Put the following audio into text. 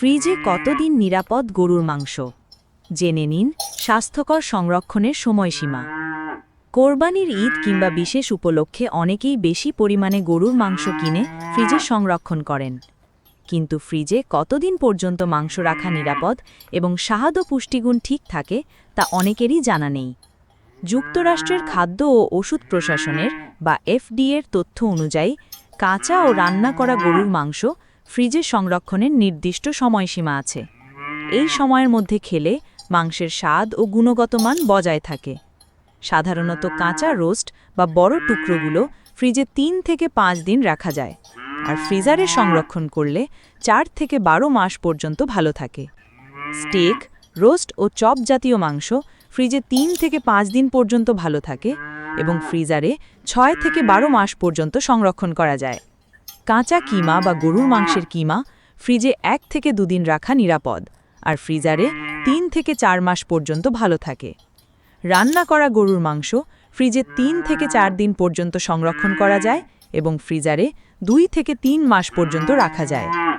ফ্রিজে কতদিন নিরাপদ গরুর মাংস? জেনে নিন স্বাস্থ্যকর সংরক্ষণের সময়সীমা। কোরবানির ঈদ কিংবা বিশেষ উপলক্ষে অনেকেই বেশি পরিমাণে গরুর মাংস কিনে ফ্রিজে সংরক্ষণ করেন। কিন্তু ফ্রিজে কতদিন পর্যন্ত মাংস রাখা নিরাপদ এবং স্বাদ ও পুষ্টিগুণ ঠিক থাকে তা অনেকেরই জানা নেই। যুক্তরাষ্ট্রের খাদ্য ও ওষুধ প্রশাসনের বা এফডিএর তথ্য অনুযায়ী কাঁচা ও রান্না করা গরুর মাংস ফ্রিজে সংরক্ষণের নির্দিষ্ট সময়সীমা আছে। এই সময়ের মধ্যে খেলে মাংসের স্বাদ ও গুণগত মান বজায় থাকে। সাধারণত কাঁচা রোস্ট বা বড় টুকরোগুলো ফ্রিজে তিন থেকে পাঁচ দিন রাখা যায়। আর ফ্রিজারে সংরক্ষণ করলে চার থেকে বারো মাস পর্যন্ত ভালো থাকে। স্টেক, রোস্ট ও চপ জাতীয় মাংস ফ্রিজে তিন থেকে পাঁচ দিন পর্যন্ত ভালো থাকে এবং ফ্রিজারে ছয় থেকে বারো মাস পর্যন্ত সংরক্ষণ করা যায়। কাঁচা কিমা বা গরুর মাংসের কিমা ফ্রিজে এক থেকে দুদিন রাখা নিরাপদ, আর ফ্রিজারে তিন থেকে চার মাস পর্যন্ত ভালো থাকে। রান্না করা গরুর মাংস ফ্রিজে তিন থেকে চার দিন পর্যন্ত সংরক্ষণ করা যায় এবং ফ্রিজারে দুই থেকে তিন মাস পর্যন্ত রাখা যায়।